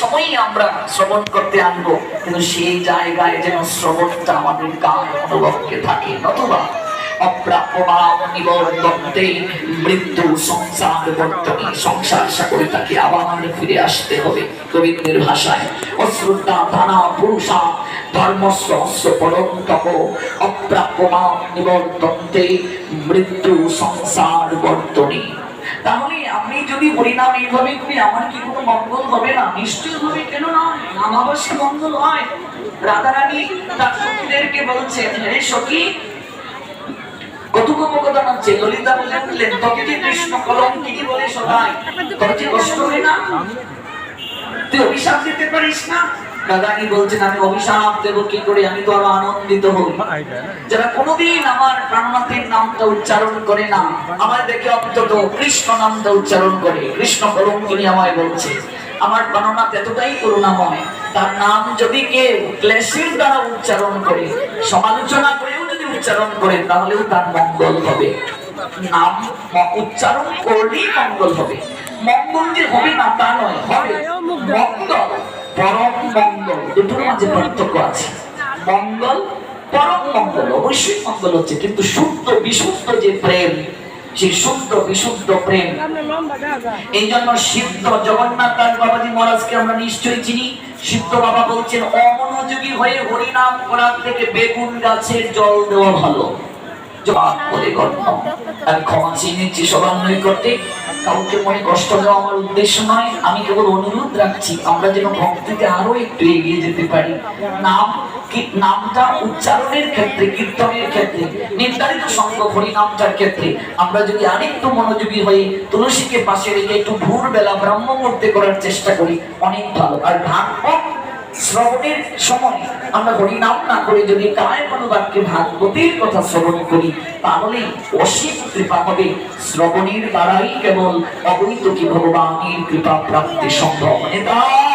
সময়ই আমরা শ্রবণ করতে আনব, কিন্তু সেই জায়গায় যেন শ্রবণটা আমাদের গায়ে অনুভবকে থাকে, নতুবা ফিরে আসতে হবে ভাষায়। অপ্রাপ্যমান নিবর্তন্তে মৃত্যু, সংসার, বর্তনী। তাহলে আমি যদি হরিনাম এইভাবে করি আমার কি কোনো মঙ্গল হবে না? নিশ্চয় হবে কেন নয় আমাবাসী মঙ্গল হয়। রাধারানী তার সখীদেরকে বলছেন হে সখী বলে কৃষ্ণ বলে শোনায় তোর যে কষ্ট হয় না? তুই অভিশাপ দিতে পারিস না? দাদানি বলছেন, আমি অভিশাপ দেব, কি করে? আমি তো আরও আনন্দিত হই। যারা কোনোদিন আমার প্রাণনাথের নামটা উচ্চারণ করে না, আমায় দেখে অন্তত কৃষ্ণ নামটা উচ্চারণ করে। কৃষ্ণ কলঙ্কিনী আমায় বলছে, আমার প্রাণনাথ এতটাই তার নাম যদি ক্লেশের দ্বারা উচ্চারণ করে, সমালোচনা করেও যদি উচ্চারণ করে, তাহলেও তার মঙ্গল হবে। নাম উচ্চারণ করলেই মঙ্গল হবে। মঙ্গল যে হবে না, তা নয়, হবে। মঙ্গল। পরম মঙ্গল, দুটোর মাঝে পার্থক্য আছে। মঙ্গল, পরম মঙ্গল, অবশ্যই মঙ্গল হচ্ছে, কিন্তু শুদ্ধ, বিশুদ্ধ যে প্রেম, সেই শুদ্ধ, বিশুদ্ধ প্রেম এই জন্য সিদ্ধ জগন্নাথ দাস বাবাজি মহারাজকে আমরা নিশ্চয়ই চিনি। সিদ্ধ বাবা বলছেন, অমনোযোগী হয়ে হরিনাম করার থেকে বেগুন গাছের জল দেওয়া ভালো। জবাব বলে গণ্য। আমি ক্ষমা সবান্বয় করতে কাউকে মনে কষ্ট দেওয়া আমার উদ্দেশ্য নয়, আমি কেবল অনুরোধ রাখছি, আমরা যেন ভক্তিতে আরও একটু এগিয়ে যেতে পারি। নাম নামটা উচ্চারণের ক্ষেত্রে, কীর্তনের ক্ষেত্রে, নির্ধারিত সংখ্যক হরিনামটার ক্ষেত্রে, আমরা যদি আরেকটু মনোযোগী হয়ে তুলসীকে পাশে রেখে একটু ভোরবেলা ব্রাহ্ম করতে করার চেষ্টা করি, অনেক ভালো। আর শ্রবণের সময় আমরা হরিনাম না করে যদি কায় কোনো বাক্যে ভাগবতের কথা শ্রবণ করি তাহলে অসীম কৃপা হবে। শ্রবণের দ্বারাই কেবল অবৈত কি ভগবানের কৃপা প্রাপ্তি সম্ভব। নেতাই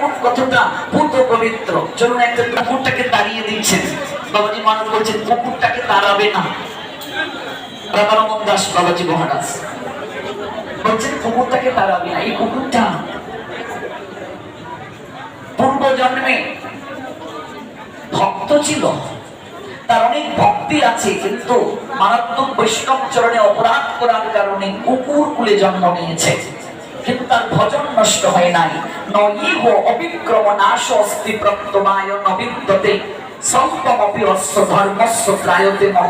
কোন কতটা ভূত পবিত্র। চলুন একটা কুকুরটাকে তাড়িয়ে দিচ্ছেন। বাবাজি মানুষ বলছেন, কুকুরটাকে তাড়াবে না। রাধারমন দাস বাবাজি মহারাজ বলছেন, কুকুরটাকে তাড়াবে না। এই কুকুরটা পূর্ব জন্মে ভক্ত ছিল। তার অনেক ভক্তি আছে, কিন্তু মারাত্মক বৈষ্ণব চরণে অপরাধ করার কারণে কুকুর কুলে জন্ম নিয়েছে। কিন্তু তার ভজন নষ্ট হয় নাই। নইহ অবিক্রম নাশ অস্তি প্রত্যমায় নবিদ্যতে সম্পমপি অস্য ধর্মস্য প্রায়তে মহ